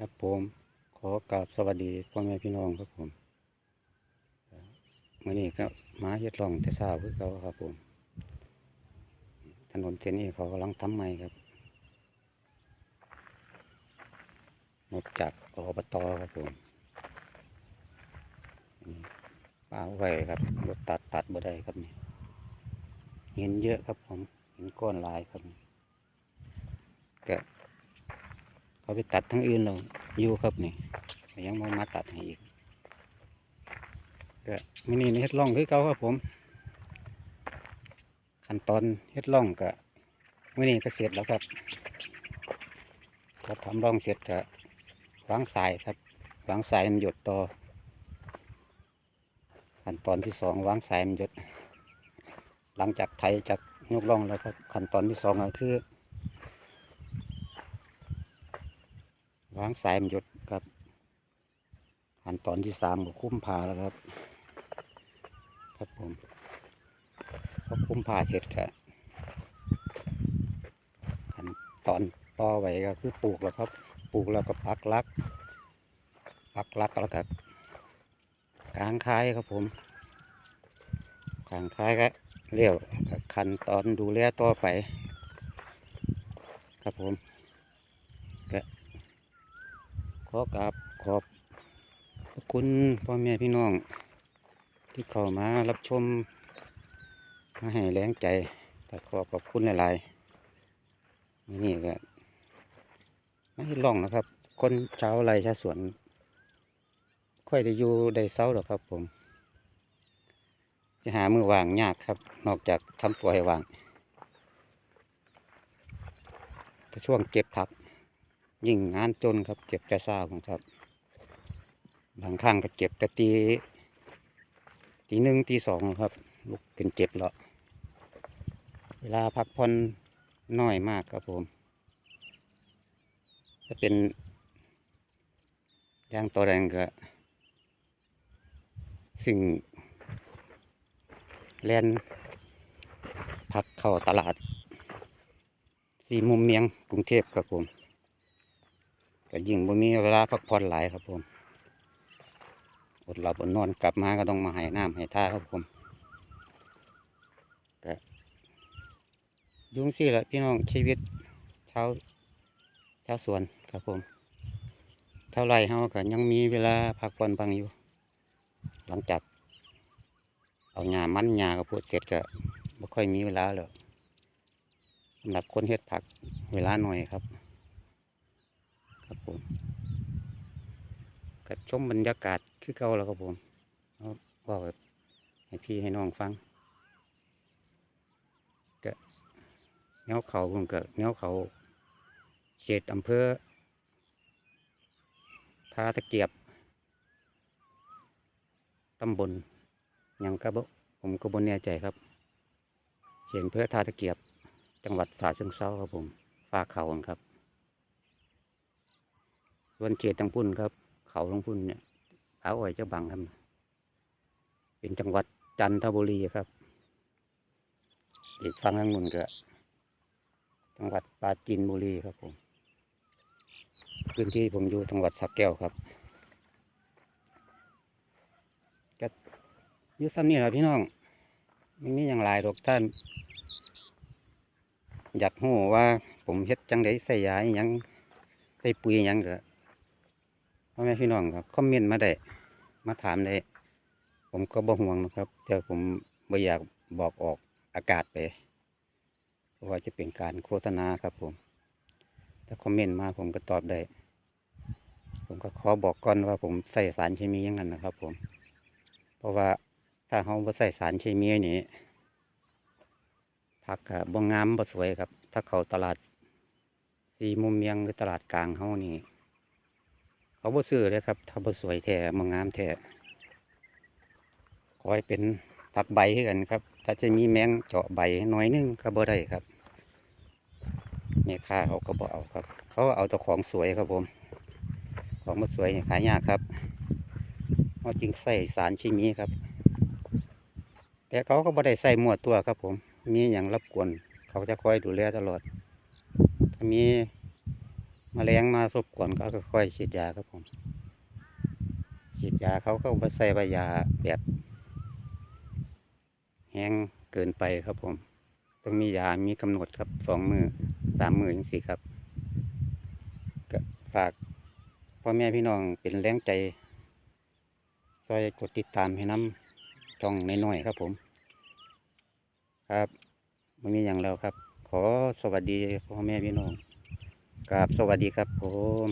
ครับผมขอกราบสวัสดีพ่อแม่พี่น้องครับผมเมื่อนี้ก็มาเฮ็ดร่องแต่เช้าคือเขาครับผม ถนนเส้นนี้เขากำลังทำใหม่ครับหมดจากอบตครับผมป่าไว้ครับรถตัดตัดบ่ได้ครับนี่เห็นเยอะครับผมเห็นก้อนลายครับก เขาไปตัดทั้งอื่นเราอยู่ครับนี่ยังมามาตัดให้อีกก็มินี่เฮ็ดร่องคือเก่าครับผม ขั้นตอนเฮ็ดร่องก็มื่นี้ก็เสร็จแล้วครับก็ทำร่องเสร็จก็วางสายครับวางสายมันหยดต่อขั้นตอนที่สองวางสายมันหยด หลังจากไถจากยกร่องแล้วครับขั้นตอนที่สองก็คือ วางสายมันหยดครับขั้นตอนที่สามก็คุ้มผ่าแล้วครับ ครับผมพอคุ้มผ่าเสร็จก็ขั้นตอนต่อไว้ก็คือปลูกแล้วครับ ปลูกแล้วก็ปักลัก ปักลักแล้วก็กางคายครับผมกางคายก็เลี้ยวขั้นตอนดูแลต่อไป ครับผมก็ข อกราบขอบคุณพ่อแม่พี่น้อง ที่เข้ามารับชมมาให้แรงใจก็ขอขอบคุณหลายๆนี่ก็ไม่ล่องนะครับ คนชาไร่ชาสวน ค่อยได้อยู่ได้เศร้าหรอกครับ ผม จะหามือวางยากครับ นอกจากทำตัวให้วางแต่ช่วงเก็บผัก ยิ่งงานจนครับเจ็บจะเศร้าครับ บางครั้งก็เจ็บแต่ตีตีหนึ่งตีสองครับ ลุกเป็นเจ็บแล้วเวลาพักผ่อนน้อยมากครับผมจะเป็นย่างตัวแรงก็สิ่งแลนพักเข้าตลาด สี่มุมเมียงกรุงเทพครับผม ก็ยิ่งบ่มีเวลาพักผ่อนหลายครับผมอดหลับอดนอนกลับมาก็ต้องมาให้น้ำให้ท่าครับผมก็ยุ่งสิละพี่น้องชีวิตชาวชาวสวนครับผม เท่าไรเฮาก็ยังมีเวลาพักผ่อนบางอยู่ หลังจาก เอาหญ้ามันหญ้าก็พูดเสร็จก็ไม่ค่อยมีเวลาแล้วสำหรับคนเฮ็ดผักเวลาหน่อยครับ ครับผมก็ชมบรรยากาศคือเก่าแล้วครับผมเอาบอกให้พี่ให้น้องฟังก็แนวเขาผมก็แนวเขาเขตอำเภอท่าตะเกียบตำบลยังกระบผมก็บนแน่ใจครับเขตอำเภอท่าตะเกียบ จังหวัดสาเชิงเซาครับผม ฝากเขาครับ วนเขตตังพุ่นครับ เขาลงพุ่นเนี่ยเอาไว้เจ้าบังครับ เป็นจังหวัดจันทบุรีครับ อีกฝั่งทางนู้นก็จังหวัดปราจีนบุรีครับผมพื้นที่ผมอยู่จังหวัดสระแก้วครับก็ยู่ซ้ำนี่แหละพี่น้องไม่มีอย่างไรหรอกท่าน อยากหูว่าผมเฮ็ดจังไดใส่ยาอหยังใส่ปุ๋ยอหยังก็ พ่อแม่พี่น้องครับคอมเมนต์มาได้ มาถามได้ ผมก็บ่ห่วงนะครับแต่ผมไม่อยากบอกออกอากาศไป เพราะว่าจะเป็นการโฆษณาครับผมถ้าคอมเมนต์มาผมก็ตอบได้ ผมก็ขอบอกก่อนว่าผมใส่สารเคมีอย่างนั้นนะครับ ผม เพราะว่าถ้าเขาบ่ใส่สารเคมีนี่ผักก็บ่งามบ่สวยครับ ถ้าเขาตลาดสีมุมเมียงหรือตลาดกลางเขานี่ เขาบ่ซื้อเลยครับถ้าบ่สวยแท้มางามแท้ขอให้เป็นผักใบให้กันครับ ถ้าจะมีแมงเจาะใบหน่อยนึงก็บ่ได้ครับแม่ค้าเขาก็บ่เอาครับ เขาเอาแต่ของสวยครับผม ของมาสวยขายยากครับเขาจึงใส่สารเคมีครับ แต่เขาก็บ่ได้ใส่มั่วตัวครับผม มีอย่างรับกวน เขาจะคอยดูแลตลอดถ้ามี มแมลงมารบกวนก็ค่อยๆฉีดยาครับผมฉีดยาเขาก็บ่ใส่ใบยาแบบแห้งเกินไปครับผม ต้องมียามีกำหนดครับสองมือสามมือจังสี่ครับก็ฝากพ่อแม่พี่น้องเป็นแรงใจซอยกดติดตามให้น้ำช่องน้อยๆครับผม ครับไม่มีอย่างแล้วครับ ขอสวัสดีพ่อแม่พี่น้อง กราบสวัสดีครับผม